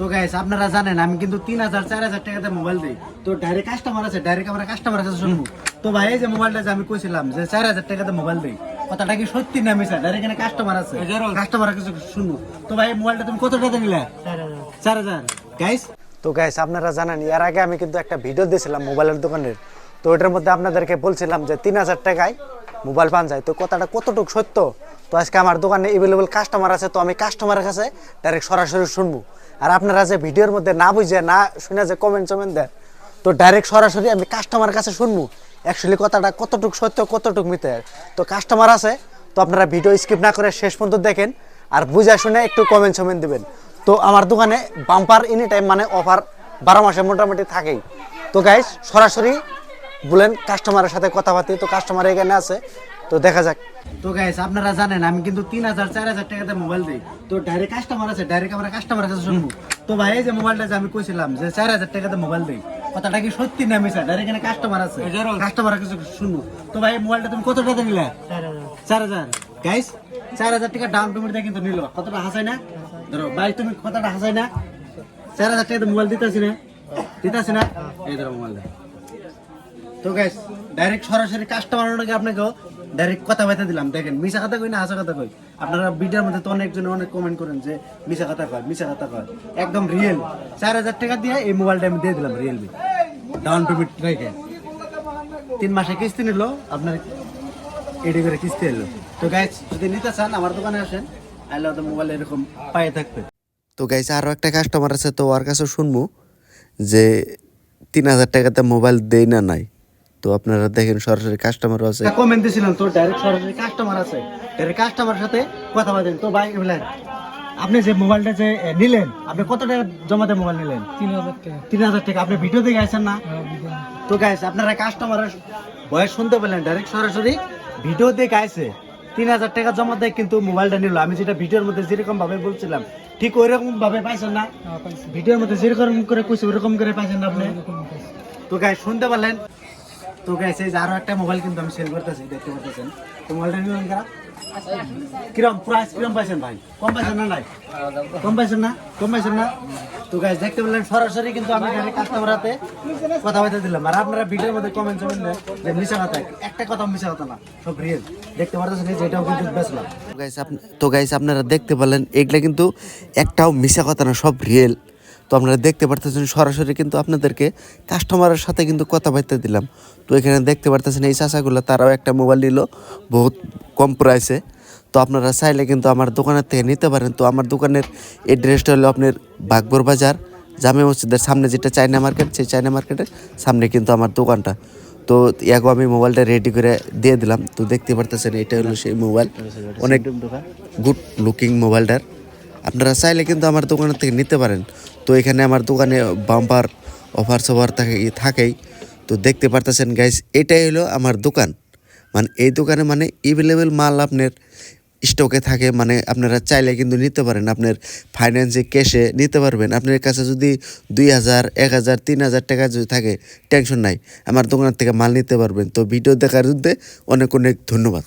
তো গাইস আপনারা জানেন আমি কিন্তু তিন হাজার চার হাজার টাকাতে মোবাইল দিই। তো ডাইরেক্ট কাস্টমার আছে ডাইরেক্ট আমরা কাস্টমার কাছে শুনব তো ভাই এই যে মোবাইলটা যে আমি কইছিলাম যে চার হাজার টাকাতে মোবাইল দিই কথাটা কি সত্যি না মিশা ডাইরেক্ট এখানে কাস্টমার আছে। কাস্টমার কাছে শুনব। তো ভাই মোবাইলটা তুমি কত টাকা নিলে? চার হাজার। গাইস তো গাইস আপনারা জানেন এর আগে আমি কিন্তু একটা ভিডিও দিয়েছিলাম মোবাইলের দোকানের। তো ওটার মধ্যে আপনাদেরকে বলছিলাম যে তিন হাজার টাকায় মোবাইল পান যায়। তো কথাটা কতটুকু সত্য? তো আজকে আমার দোকানে এভেলেবল কাস্টমার আছে, তো আমি কাস্টমারের কাছে ডাইরেক্ট সরাসরি শুনব। আর আপনারা যে ভিডিওর মধ্যে না বুঝে, না শুনে যে কমেন্ট টমেন্ট দেন, তো ডাইরেক্ট সরাসরি আমি কাস্টমারের কাছে শুনব। অ্যাকচুয়ালি কথাটা কতটুকু সত্য, কতটুকু মিথ্যে? তো কাস্টমার আছে, তো আপনারা ভিডিও স্কিপ না করে শেষ পর্যন্ত দেখেন, আর বুঝে শুনে একটু কমেন্ট টমেন্ট দেবেন। তো আমার দোকানে বাম্পার এনি টাইম মানে অফার বারো মাসে মোটামুটি থাকেই। তো গাইস সরাসরি বলেন কাস্টমারের সাথে কথাবার্তা তো কাস্টমার এখানে আছে তো দেখা যাক। তো গাইস আপনারা জানেন আমি কিন্তু তিন হাজার চার হাজার টাকাতে মোবাইল দিই। তো ডাইরেক্ট কাস্টমার আছে ডাইরেক্ট আমরা কাস্টমার কাছে শুনব। তো ভাই এই যে মোবাইলটা যে আমি কইছিলাম যে চার হাজার টাকাতে মোবাইল দিই কথাটা কি সত্যি না মিশা ডাইরেক্ট এখানে কাস্টমার আছে। কাস্টমার কাছে শুনব। তো ভাই মোবাইলটা তুমি কত টাকা নিলে? চার হাজার। গাইস চার হাজার টাকা ডাউন পেমেন্ট দিয়ে কিন্তু নিল। কতটা হাসাই না? ধরো ভাই তুমি কতটা হাসাই না? চার হাজার টাকা মোবাইল দিতেছি না? দিতেছি না? এই ধরো মোবাইলটা তো গাইস ডাইরেক্ট সরাসরি কাস্টমার নাকি আপনাকে ডাইরেক্ট কথা বলতে দিলাম। দেখেন মিশা কথা কই না হাসা কথা কই? আপনারা ভিডিওর মধ্যে তো অনেকজন অনেক কমেন্ট করেন যে মিশা কথা কয় মিশা কথা কয়। একদম রিয়েল চার হাজার টাকা দিয়ে এই মোবাইলটা আমি দিয়ে দিলাম রিয়েলমি ডাউন পেমেন্ট রেখে তিন মাসে কিস্তি নিল, আপনার এডি করে কিস্তি এলো। তো গাইস যদি নিতে চান, আমার দোকানে আসেন, আইলে তো মোবাইল এরকম পায়ে থাকবে। তো গাইস আরও একটা কাস্টমার আছে, তো ওর কাছে শুনব যে, তিন হাজার টাকাতে মোবাইল দেয় না নাই? তো আপনারা দেখেন সরাসরি কাস্টমারও আছে। কমেন্ট দিয়েছিলাম তো ডাইরেক্ট সরাসরি কাস্টমার আছে। ডাইরেক্ট কাস্টমার সাথে কথা বলেন। তো ভাই বলেন আপনি যে মোবাইলটা যে নিলেন আপনি কত টাকা জমাতে মোবাইল নিলেন? তিন হাজার টাকা। তিন হাজার টাকা আপনি ভিডিও দেখে আসেন না? তো গাইছে আপনারা কাস্টমারের বয়স শুনতে পেলেন। ডাইরেক্ট সরাসরি ভিডিও দেখে আইছে তিন হাজার টাকা জমা দেয় কিন্তু মোবাইলটা নিল। আমি যেটা ভিডিওর মধ্যে যেরকম ভাবে বলছিলাম ঠিক ওই রকম ভাবে পাইছেন না? ভিডিওর মধ্যে যেরকম করে কইছে ওরকম করে পাইছেন না আপনি? তো গাই শুনতে পারলেন তো যে আরও একটা মোবাইল কিন্তু আমি সেল করতেছি, দেখতে পারতেছেন। তো মোবাইলটা নিলেন কারা? কিরম প্রাইস কিরম পাইছেন ভাই? কম পাইছেন না নাই? কম পাইছেন না? কম পাইছেন না? তো গাইস দেখতে পেলেন, সরাসরি কিন্তু আমি এখানে কাস্টমার হাতে কথা বলতে দিলাম। আর আপনারা ভিডিওর মধ্যে কমেন্ট দেন যে মিশা কথা, একটা কথা মিশা কথা না, সব রিয়েল দেখতে পারতেছেন যে এটাও কিন্তু বেচলাম তো গাইস আপনারা দেখতে পারলেন এগুলা কিন্তু একটাও মিশা কথা না, সব রিয়েল তো আপনারা দেখতে পারতেছেন সরাসরি কিন্তু আপনাদেরকে কাস্টমারের সাথে কিন্তু কথাবার্তা দিলাম। তো এখানে দেখতে পারতেছেন এই চাচাগুলো তারাও একটা মোবাইল নিল বহুত কম প্রাইসে তো আপনারা চাইলে কিন্তু আমার দোকানের থেকে নিতে পারেন। তো আমার দোকানের এড্রেসটা হলো আপনার বাগবর বাজার জামে মসজিদের সামনে যেটা চায়না মার্কেট সেই চায়না মার্কেটের সামনে কিন্তু আমার দোকানটা। তো ইয়াগো আমি মোবাইলটা রেডি করে দিয়ে দিলাম। তো দেখতে পারতেছেন এটা হলো সেই মোবাইল অনেক গুড লুকিং মোবাইলটার আপনারা চাইলে কিন্তু আমার দোকানের থেকে নিতে পারেন। তো এখানে আমার দোকানে বাম্পার অফার সফার থাকে থাকেই। তো দেখতে পারতেছেন গাইস এটাই হলো আমার দোকান। মানে এই দোকানে মানে এভেলেবেল মাল আপনার স্টকে থাকে। মানে আপনারা চাইলে কিন্তু নিতে পারেন। আপনার ফাইন্যান্সে ক্যাশে নিতে পারবেন। আপনার কাছে যদি দুই হাজার, এক হাজার, তিন হাজার টাকা যদি থাকে টেনশন নাই। আমার দোকানের থেকে মাল নিতে পারবেন। তো ভিডিও দেখার জন্য অনেক অনেক ধন্যবাদ।